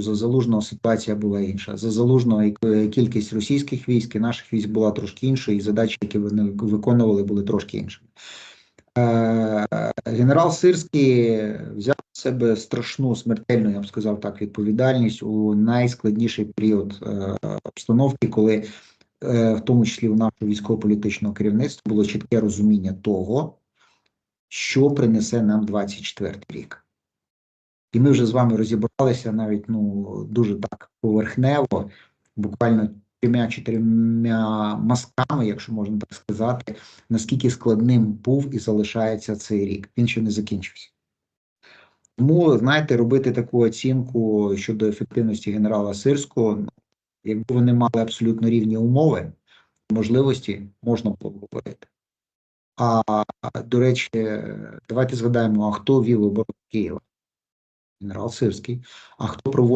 за залужного ситуація була інша. За залужного кількість російських військ і наших військ була трошки іншою, і задачі, які вони виконували, були трошки іншими. Е, Генерал Сирський взяв на себе страшну смертельну, я б сказав так, відповідальність у найскладніший період е, обстановки, коли е, в тому числі у нашого військово-політичного керівництва було чітке розуміння того, що принесе нам 24 рік. І ми вже з вами розібралися навіть ну дуже так поверхнево, буквально трьома-чотирма мазками, якщо можна так сказати, наскільки складним був і залишається цей рік. Він ще не закінчився. Тому, знаєте, робити таку оцінку щодо ефективності генерала Сирського, ну, якби вони мали абсолютно рівні умови, можливості можна було б говорити. А до речі, давайте згадаємо, а хто вів оборону Києва? Генерал Сирський. А хто проводив